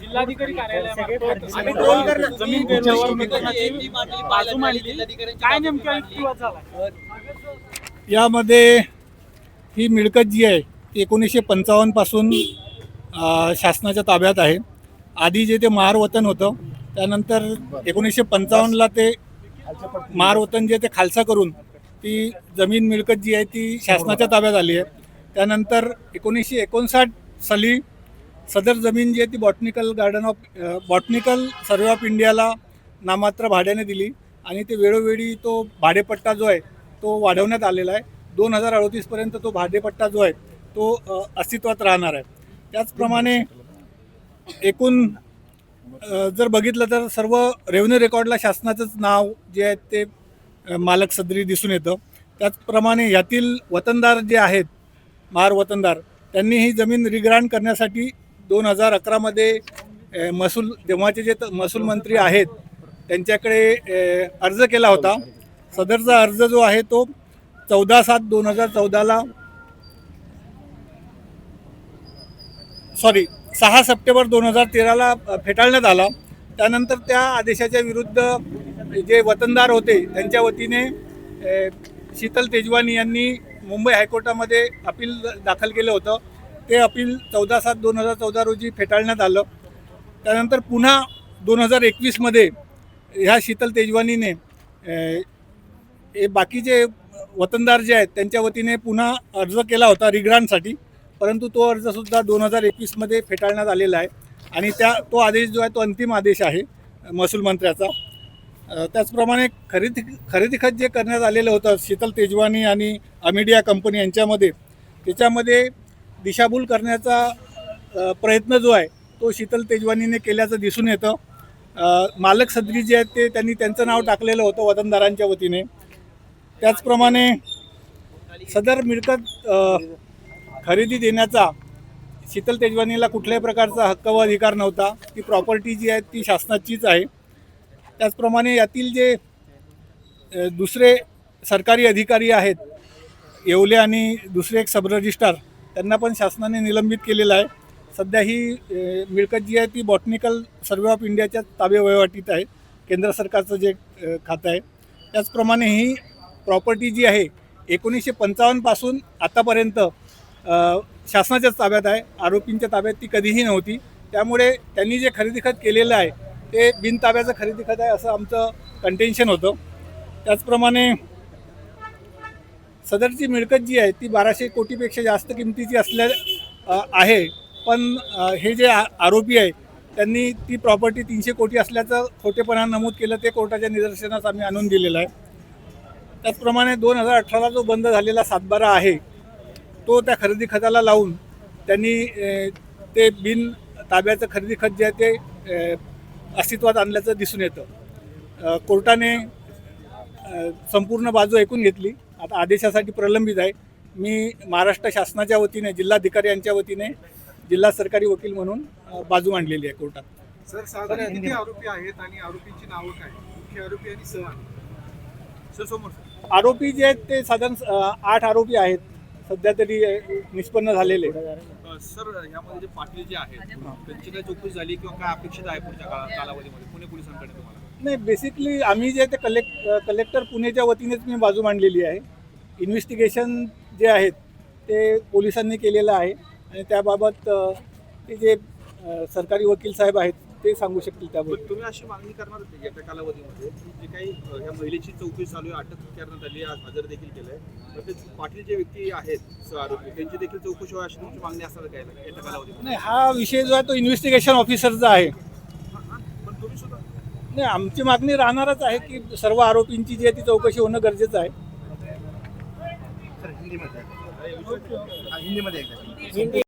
जिल्हाधिकारी जमीन काय नेमका यामध्ये ही मिळकत जी आहे ती एकोणीसशे पंचावन्नपासून शासनाच्या ताब्यात आहे. आधी जे ते महार वतन होतं त्यानंतर एकोणीसशे पंचावन्नला ते महार वतन जे ते खालसा करून ती जमीन मिळकत जी आहे ती शासनाच्या ताब्यात आली आहे. त्यानंतर एकोणीसशे एकोणसाठ साली सदर जमीन जी आहे ती botanical garden of botanical survey of इंडियाला नामात्र भाड्याने दिली. आणि ते वेळोवेळी तो भाडेपट्टा जो आहे तो वाढवण्यात आलेला आहे. दोन हजार अडतीसपर्यंत तो भाडेपट्टा जो आहे तो अस्तित्वात राहणार आहे. त्याचप्रमाणे एकूण जर बघितलं तर सर्व रेव्हन्यू रेकॉर्डला शासनाचंच नाव जे आहे ते मालक सदरी दिसून येतं. त्याचप्रमाणे यातील वतनदार जे आहेत महार वतनदार त्यांनी ही जमीन रिग्रांड करण्यासाठी दोन हजार अकरामध्ये महसूल तेव्हाचे जे महसूल मंत्री आहेत त्यांच्याकडे अर्ज केला होता. सदरचा अर्ज जो आहे तो चौदा सात दोन हजार चौदाला सॉरी सहा सप्टेंबर दोन हजार तेराला फेटाळण्यात आला. त्यानंतर त्या आदेशाच्या विरुद्ध जे वतनदार होते त्यांच्या वतीने शीतल तेजवानी यांनी मुंबई हायकोर्टामध्ये अपील दाखल केलं होतं. ते अपील चौदा सात दोन हजार चौदा रोजी फेटाळण्यात आलं. त्यानंतर पुन्हा दोन हजार एकवीसमध्ये ह्या शीतल तेजवानीने हे बाकीचे वतनदार जे आहेत त्यांच्या वतीने पुन्हा अर्ज केला होता रिग्रांटसाठी परंतु तो अर्जसुद्धा दोन हजार एकवीसमध्ये फेटाळण्यात आलेला आहे. आणि त्या तो आदेश जो आहे तो अंतिम आदेश आहे महसूल मंत्र्याचा. त्याचप्रमाणे खरेदी खरेदी खत जे करण्यात आलेलं होतं शीतल तेजवानी आणि अमिडिया कंपनी यांच्यामध्ये त्याच्यामध्ये दिशाभूल करण्याचा प्रयत्न जो आहे तो शीतल तेजवानीने केल्याचं दिसून येतं. मालक सदरी जे आहेत ते त्यांनी त्यांचं नाव टाकलेलं होतं वतनदारांच्या वतीने. त्याचप्रमाणे सदर मिळकत खरेदी देण्याचा शीतल तेजवानीला कुठल्याही प्रकारचा हक्क व अधिकार नव्हता. ती प्रॉपर्टी जी आहे ती शासनाचीच आहे. त्याचप्रमाणे यातील जे दुसरे सरकारी अधिकारी आहेत येवले आणि दुसरे एक सब रजिस्ट्रार त्यांना पण शासनाने निलंबित केलेलं आहे. सध्या ही मिळकत जी आहे ती बॉटनिकल सर्वे ऑफ इंडियाच्या ताबे वहिवाटीत आहे. केंद्र सरकारचं जे खातं आहे. त्याचप्रमाणे ही प्रॉपर्टी जी आहे एकोणीसशे पंचावन्नपासून आतापर्यंत शासनाच्याच ताब्यात आहे. आरोपींच्या ताब्यात ती कधीही नव्हती. त्यामुळे त्यांनी जे खरेदी खत केलेलं आहे ते बिनताब्याचं खरेदी खत आहे असं आमचं कंटेन्शन होतं. त्याचप्रमाणे सदरची मिळकत जी आहे ती बाराशे कोटीपेक्षा जास्त किमतीची असल्या आहे. पण हे जे आ- आरोपी आहे त्यांनी ती प्रॉपर्टी तीनशे कोटी असल्याचं खोटेपणा नमूद केलं ते कोर्टाच्या निदर्शनास आम्ही आणून दिलेलं आहे. त्याचप्रमाणे दोन हजार अठराला जो बंद झालेला सातबारा आहे तो त्या खरेदी खताला लावून त्यांनी ते बिन ताब्याचं खरेदी खत जे आहे ते अस्तित्वात आणल्याचं दिसून येतं. कोर्टाने संपूर्ण बाजू ऐकून घेतली. आता आदेशासाठी प्रलंबित आहे. मी महाराष्ट्र शासनाच्या वतीने जिल्हाधिकारी यांच्या वतीने जिल्हा सरकारी वकील म्हणून बाजू मांडलेली आहे कोर्टात. सर साधारण किती आरोपी आहेत आणि आरोपींची नावं काय? मुख्य आरोपी आणि सह आरोपी. सर समोर. आरोपी जे आहेत ते साधारण आठ आरोपी आहेत. सध्या तरी निष्पन्न झालेले. सर यामध्ये जे पाटील जे आहेत त्यांची काय चौकशी झाली किंवा काय अपेक्षित आहे पुढच्या काळा- कालावधीमध्ये? पुणे पोलिसांकडे तुम्हाला. नाही बेसिकली आम्ही जे ते कलेक्ट कलेक्टर पुणेच्या वतीनेच मी बाजू मांडलेली आहे. इन्व्हेस्टिगेशन जे आहेत ते पोलिसांनी केलेलं आहे. आणि त्याबाबत ते जे सरकारी वकील साहेब आहेत ते सांगू शकतील त्याबद्दल. तुम्ही अशी मागणी करणार होते येत्या कालावधीमध्ये जे काही अ, या महिलेची चौकशी चालू आहे अटक करण्यात आली आज हजर देखील केलंय. तर ते पाटील जे व्यक्ती आहेत आरोपी त्यांची देखील चौकशी व्हावी अशी तुमची मागणी असणार काय येत्या कालावधीमध्ये? नाही हा विषय जो आहे तो इन्व्हेस्टिगेशन ऑफिसरचा आहे हां, हां. पण तुम्ही सुद्धा नाही आमची मागणी राहणारच आहे की सर्व आरोपींची जी आहे ती चौकशी होणं गरजेचं आहे. हिंदीमध्ये हिंदीमध्ये